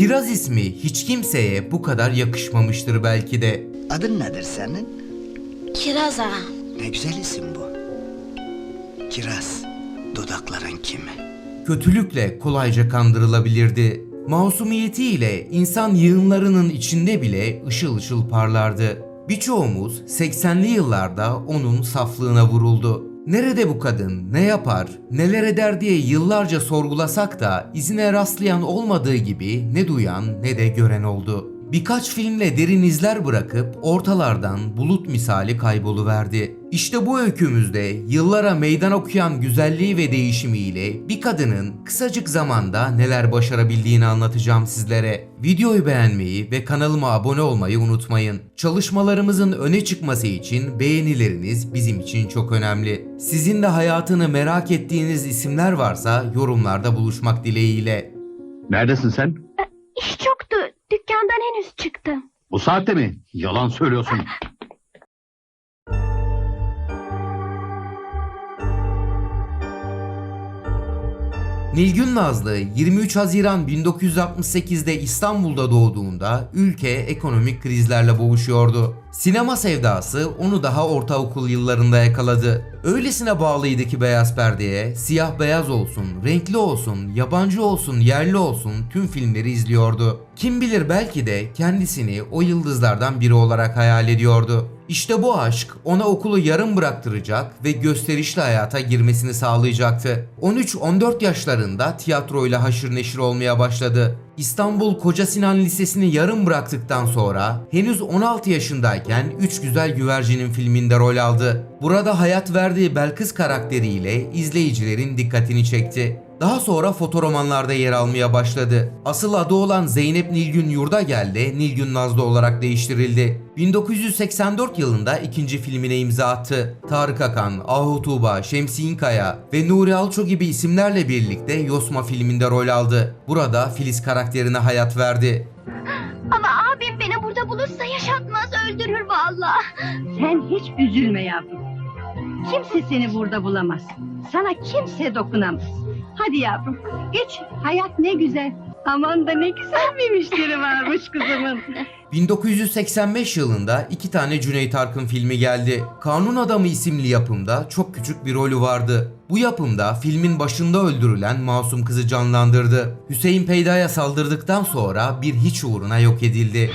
Kiraz ismi hiç kimseye bu kadar yakışmamıştır belki de. Adın nedir senin? Kiraz ağa. Ne güzel isim bu. Kiraz. Dudakların kimi? kötülükle kolayca kandırılabilirdi. Masumiyetiyle insan yığınlarının içinde bile ışıl ışıl parlardı. Birçoğumuz 80'li yıllarda onun saflığına vuruldu. Nerede bu kadın, ne yapar, neler eder diye yıllarca sorgulasak da izine rastlayan olmadığı gibi ne duyan ne de gören oldu. Birkaç filmle derin izler bırakıp ortalardan bulut misali kayboluverdi. İşte bu öykümüzde yıllara meydan okuyan güzelliği ve değişimiyle bir kadının kısacık zamanda neler başarabildiğini anlatacağım sizlere. Videoyu beğenmeyi ve kanalıma abone olmayı unutmayın. Çalışmalarımızın öne çıkması için beğenileriniz bizim için çok önemli. Sizin de hayatını merak ettiğiniz isimler varsa yorumlarda buluşmak dileğiyle. Neredesin sen? Çıktım. Bu saatte mi? Yalan söylüyorsun. Nilgün Nazlı 23 Haziran 1968'de İstanbul'da doğduğunda ülke ekonomik krizlerle boğuşuyordu. Sinema sevdası onu daha ortaokul yıllarında yakaladı. Öylesine bağlıydı ki beyaz perdeye, siyah beyaz olsun, renkli olsun, yabancı olsun, yerli olsun tüm filmleri izliyordu. Kim bilir belki de kendisini o yıldızlardan biri olarak hayal ediyordu. İşte bu aşk ona okulu yarım bıraktıracak ve gösterişli hayata girmesini sağlayacaktı. 13-14 yaşlarında tiyatroyla haşır neşir olmaya başladı. İstanbul Koca Sinan Lisesi'ni yarım bıraktıktan sonra henüz 16 yaşındayken Üç Güzel Güvercin'in filminde rol aldı. Burada hayat verdiği Belkıs karakteriyle izleyicilerin dikkatini çekti. Daha sonra fotoromanlarda yer almaya başladı. Asıl adı olan Zeynep Nilgün Yurdagel de Nilgün Nazlı olarak değiştirildi. 1984 yılında ikinci filmine imza attı. Tarık Akan, Ahu Tuğba, Şemsi İnkaya ve Nuri Alço gibi isimlerle birlikte Yosma filminde rol aldı. Burada Filiz karakterine hayat verdi. Ama abim beni burada bulursa yaşatmaz öldürür vallahi. Sen hiç üzülme yavrum. Kimse seni burada bulamaz. Sana kimse dokunamaz. Hadi yavrum, geç. Hayat ne güzel. Aman da ne güzel bir müşteri varmış kızımın. 1985 yılında iki tane Cüneyt Arkın filmi geldi. Kanun Adamı isimli yapımda çok küçük bir rolü vardı. Bu yapımda filmin başında öldürülen masum kızı canlandırdı. Hüseyin Peyda'ya saldırdıktan sonra bir hiç uğruna yok edildi.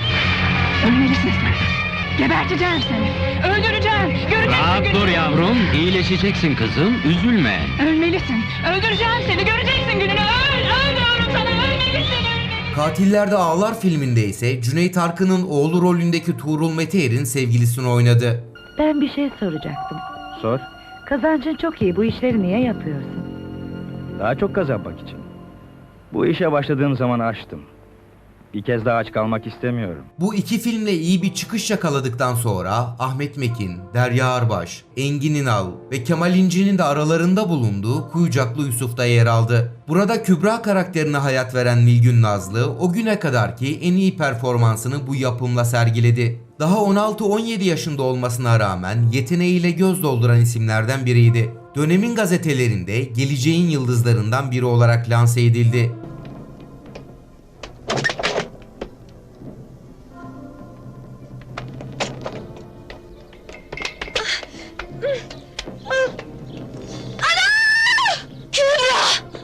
Ölmelisin sen. Geberteceğim seni. Öldüreceğim. Göreceksin Rahat gününü. dur yavrum. İyileşeceksin kızım. Üzülme. Ölmelisin. Öldüreceğim seni. Göreceksin gününü. Öl. Öl diyorum sana. Ölmelisin. Katillerde Ağlar filminde ise Cüneyt Arkın'ın oğlu rolündeki Tuğrul Meteer'in sevgilisini oynadı. Ben bir şey soracaktım. Sor. Kazancın çok iyi. Bu işleri niye yapıyorsun? Daha çok kazanmak için. Bu işe başladığım zaman açtım. Bir kez daha aç kalmak istemiyorum. Bu iki filmle iyi bir çıkış yakaladıktan sonra Ahmet Mekin, Derya Arbaş, Engin İnal ve Kemal İnci'nin de aralarında bulunduğu Kuyucaklı Yusuf'ta yer aldı. Burada Kübra karakterine hayat veren Nilgün Nazlı o güne kadarki en iyi performansını bu yapımla sergiledi. Daha 16-17 yaşında olmasına rağmen yeteneğiyle göz dolduran isimlerden biriydi. Dönemin gazetelerinde geleceğin yıldızlarından biri olarak lanse edildi.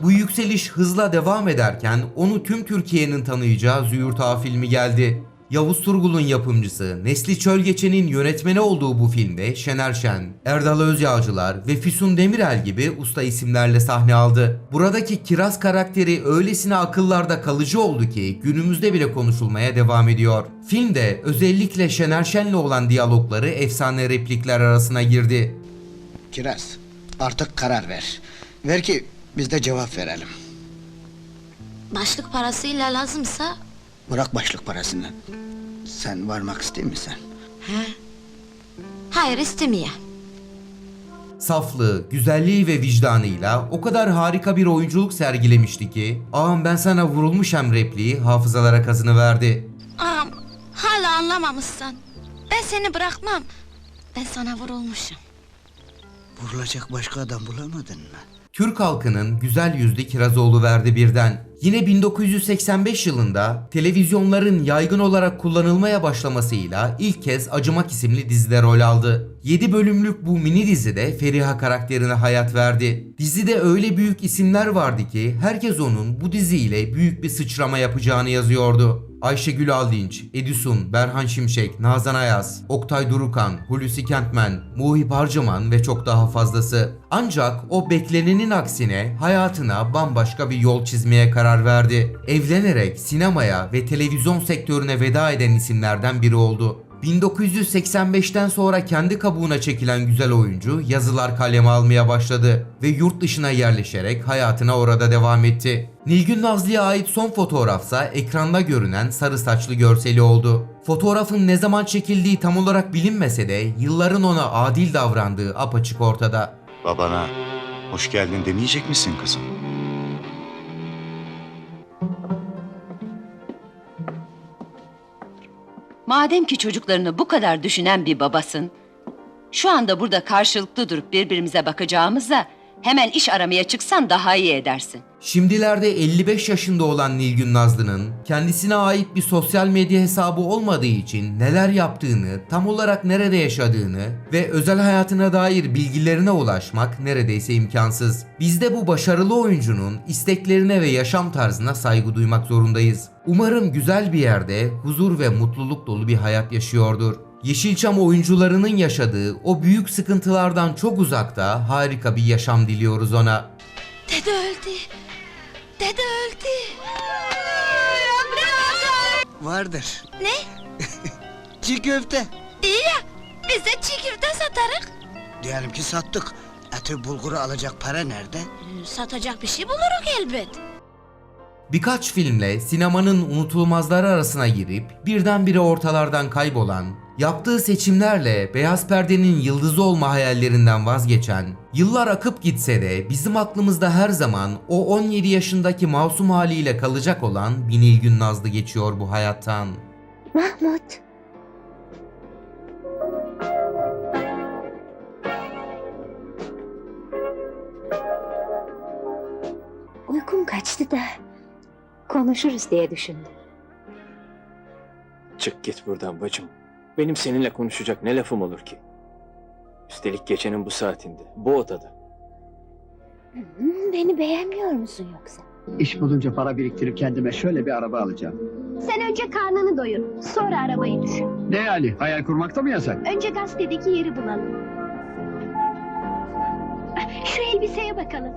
Bu yükseliş hızla devam ederken onu tüm Türkiye'nin tanıyacağı Züğürt Ağa filmi geldi. Yavuz Turgul'un yapımcısı, Nesli Çölgeçen'in yönetmeni olduğu bu filmde Şener Şen, Erdal Özyağcılar ve Füsun Demirel gibi usta isimlerle sahne aldı. Buradaki Kiraz karakteri öylesine akıllarda kalıcı oldu ki günümüzde bile konuşulmaya devam ediyor. Filmde özellikle Şener Şen'le olan diyalogları efsane replikler arasına girdi. Kiraz. Artık karar ver. Ver ki biz de cevap verelim. Başlık parasıyla lazımsa Bırak başlık parasını. Sen varmak ister misin? hayır istemeye. Saflığı, güzelliği ve vicdanıyla o kadar harika bir oyunculuk sergilemişti ki ağam ben sana vurulmuşam repliği hafızalara kazını verdi. Ağam hala anlamamışsın. Ben seni bırakmam. Ben sana vurulmuşum. Vurulacak başka adam bulamadın mı? Türk halkının güzel yüzlü Kirazoğlu verdi birden. Yine 1985 yılında televizyonların yaygın olarak kullanılmaya başlamasıyla ilk kez Acımak isimli dizide rol aldı. 7 bölümlük bu mini dizide Feriha karakterine hayat verdi. Dizide öyle büyük isimler vardı ki herkes onun bu diziyle büyük bir sıçrama yapacağını yazıyordu. Ayşegül Aldinç, Edison, Berhan Şimşek, Nazan Ayaz, Oktay Durukan, Hulusi Kentmen, Muhip Harcaman ve çok daha fazlası. Ancak o beklenenin aksine hayatına bambaşka bir yol çizmeye karar verdi. Evlenerek sinemaya ve televizyon sektörüne veda eden isimlerden biri oldu. 1985'ten sonra kendi kabuğuna çekilen güzel oyuncu yazılar kaleme almaya başladı ve yurt dışına yerleşerek hayatına orada devam etti. Nilgün Nazlı'ya ait son fotoğrafsa ekranda görünen sarı saçlı görseli oldu. Fotoğrafın ne zaman çekildiği tam olarak bilinmese de yılların ona adil davrandığı apaçık ortada. Babana hoş geldin demeyecek misin kızım? Madem ki çocuklarını bu kadar düşünen bir babasın, şu anda burada karşılıklı durup birbirimize bakacağımıza hemen iş aramaya çıksan daha iyi edersin. Şimdilerde 55 yaşında olan Nilgün Nazlı'nın kendisine ait bir sosyal medya hesabı olmadığı için neler yaptığını, tam olarak nerede yaşadığını ve özel hayatına dair bilgilerine ulaşmak neredeyse imkansız. Biz de bu başarılı oyuncunun isteklerine ve yaşam tarzına saygı duymak zorundayız. Umarım güzel bir yerde huzur ve mutluluk dolu bir hayat yaşıyordur. Yeşilçam oyuncularının yaşadığı o büyük sıkıntılardan çok uzakta harika bir yaşam diliyoruz ona. Dede öldü. Dede öldü. Vardır. Ne? Çiğ köfte. İyi ya. Biz de çiğ köfte satarız. Diyelim ki sattık. Eti bulguru alacak para nerede? Ee, Satacak bir şey buluruz elbet. Birkaç filmle sinemanın unutulmazları arasına girip birdenbire ortalardan kaybolan, yaptığı seçimlerle beyaz perdenin yıldızı olma hayallerinden vazgeçen, yıllar akıp gitse de bizim aklımızda her zaman o 17 yaşındaki masum haliyle kalacak olan bir Nilgün Nazlı geçiyor bu hayattan. Mahmut. Uykum kaçtı da konuşuruz diye düşündüm. Çık git buradan bacım. Benim seninle konuşacak ne lafım olur ki? Üstelik gecenin bu saatinde, bu odada. Hmm, Beni beğenmiyor musun yoksa? İş bulunca para biriktirip kendime şöyle bir araba alacağım. Sen önce karnını doyur, sonra arabayı düşün. Ne yani? Hayal kurmakta mı yasak? Önce gazetedeki yeri bulalım. Şu elbiseye bakalım.